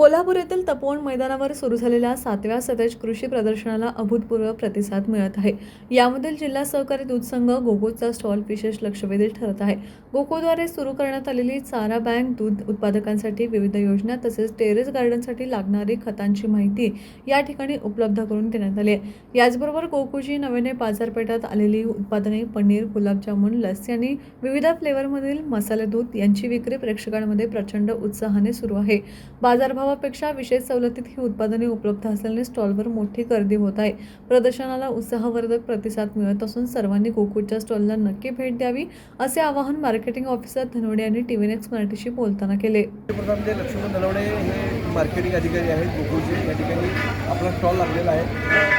कोल्हापूर येथील तपोवन मैदानावर सुरू झालेल्या सातव्या सतेज कृषी प्रदर्शनाला अभूतपूर्व प्रतिसाद मिळत आहे. यामधील जिल्हा सहकारी दूध संघ गोकुळचा स्टॉल विशेष लक्षवेधी ठरत आहे. गोकुळद्वारे सुरू करण्यात आलेली चारा बँक दूध उत्पादकांसाठी विविध योजना तसेच टेरेस गार्डनसाठी लागणारी खतांची माहिती या ठिकाणी उपलब्ध करून देण्यात आली आहे. याचबरोबर गोकुळची नव्याने बाजारपेठात आलेली उत्पादने पनीर गुलाबजामुन लस्सी आणि विविध फ्लेवरमधील मसाले दूध यांची विक्री प्रेक्षकांमध्ये प्रचंड उत्साहाने सुरू आहे. बाजारभाव बाजारभावापेक्षा विशेष सवलतीत ही उत्पादने उपलब्ध असल्याने स्टॉलवर मोठी गर्दी होत आहे. प्रदर्शनाला उत्साहवर्धक प्रतिसाद मिळत असून सर्वांनी गोकुळच्या स्टॉलला नक्की भेट द्यावी असे आवाहन मार्केटिंग ऑफिसर धनवडे यांनी टीव्ही नेक्स्ट मराठीशी बोलताना केले. लक्ष्मण नलवडे हे मार्केटिंग अधिकारी आहेत गोकुळचे या ठिकाणी आपला स्टॉल लागलेला आहे.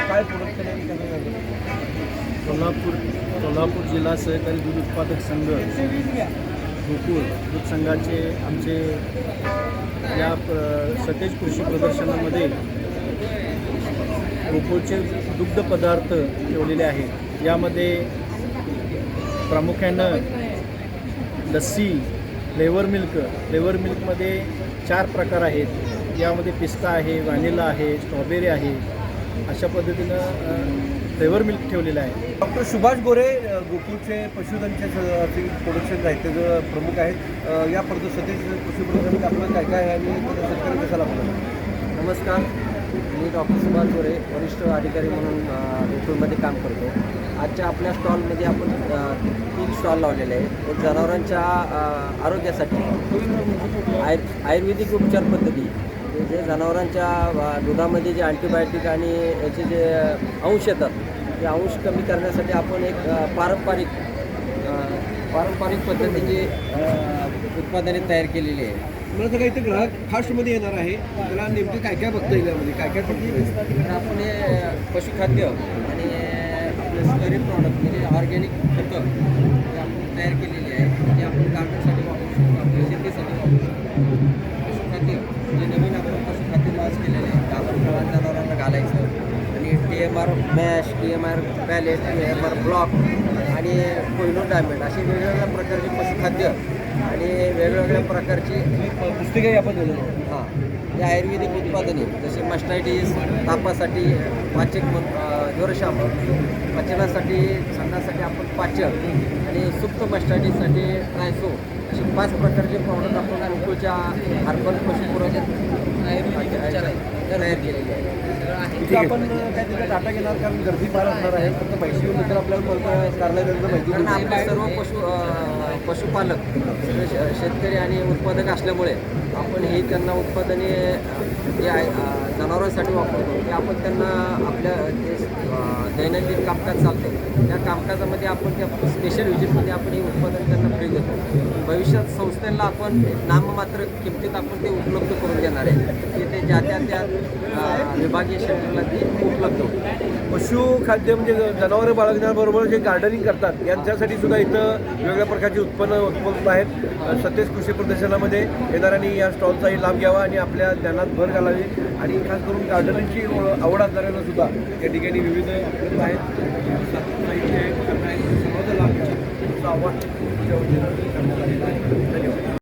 काय काय? कोल्हापूर कोल्हापूर जिल्हा सहकारी दूध उत्पादक संघ गोकुळ दूध संघाचे आमचे या सतेज कृषी प्रदर्शनामध्ये कोकोचे दुग्ध पदार्थ ठेवलेले आहेत. यामध्ये प्रामुख्यानं लस्सी फ्लेवर मिल्क फ्लेवर मिल्कमध्ये चार प्रकार आहेत. यामध्ये पिस्ता आहे व्हॅनिला आहे स्ट्रॉबेरी आहे. अशा पद्धतीनं फ्लेवर मिल्क ठेवलेलं आहे. डॉक्टर सुभाष गोरे गोकुळचे पशुधनचे प्रोडक्शन आहेत त्याचे प्रमुख आहेत. या सतीश कृषी प्रदर्शनामध्ये आपलं काय काय आहे आणि त्याचा शेतकरी कसा लागतो नमस्कार. मी डॉक्टर सुभाष गोरे वरिष्ठ अधिकारी म्हणून गोकुळमध्ये काम करतो. आजच्या आपल्या स्टॉलमध्ये आपण तीन स्टॉल लावलेले आहेत. एक जनावरांच्या आरोग्यासाठी आय आयुर्वेदिक उपचार पद्धती. जे जनावरांच्या दुधामध्ये जे अँटीबायोटिक आणि याचे जे अंश येतात ते अंश कमी करण्यासाठी आपण एक पारंपरिक पारंपरिक पद्धतीची उत्पादने तयार केलेली आहे मला सगळं इथे ग्राहक फास्टमध्ये येणार आहे. त्याला नेमकं काय काय बघता येईल यामध्ये? काय काय तर आपण हे पशुखाद्य आणि आपले स्लरी प्रॉडक्ट म्हणजे ऑर्गॅनिक खतं आपण तयार केलेली आहे. घालायचं. आणि T M R mash T M R pellet T M R block आणि कोयनो डायमंड अशी वेगवेगळ्या प्रकारची पशुखाद्य आणि वेगवेगळ्या प्रकारची पुस्तिकाही आपण हां हे आयुर्वेदिक उत्पादने जसे मस्टायटिस तापासाठी पाचक म्हण जोरशाप पचनासाठी संडासाठी आपण पाचक आणि सुप्त मस्टायटिससाठी ट्रायसो असे पाच प्रकारचे प्रॉडक्ट आपण गोकुळच्या हर्बल पशुपुराच्या तयार केलेले आहे आपण काय तिथे डाटा घेणार कारण गर्दी फार असणार आहे. फक्त पैसे येऊन तर आपल्याला कारणाचं माहिती कारण देऊ आपले सर्व पशु पशुपालक शेतकरी आणि उत्पादक असल्यामुळे आपण ही त्यांना उत्पादने जे जनावरांसाठी वापरतो. ते आपण त्यांना आपल्या जे दैनंदिन कामकाज चालते त्या कामकाजामध्ये आपण त्या स्पेशल व्हिजिटमध्ये आपण हे उत्पादन त्यांना फ्री देतो. भविष्यात संस्थेला आपण नाममात्र किमतीत आपण ते उपलब्ध करून देणार आहे. की ते ज्या त्या त्या विभागीय क्षेत्राला ते उपलब्ध पशुखाद्य म्हणजे जनावरं बाळगण्याबरोबर जे गार्डनिंग करतात यांच्यासाठी सुद्धा इथं वेगवेगळ्या प्रकारची उत्पन्न उपलब्ध आहेत. सतेज कृषी प्रदर्शनामध्ये येणाऱ्यांनी या स्टॉलचाही लाभ घ्यावा आणि आपल्या ज्ञानात भर घालावी. आणि खास करून गार्डनिंगची आवड असणाऱ्यांना सुद्धा या ठिकाणी विविध आहेत. साहित्य आहे, त्यांना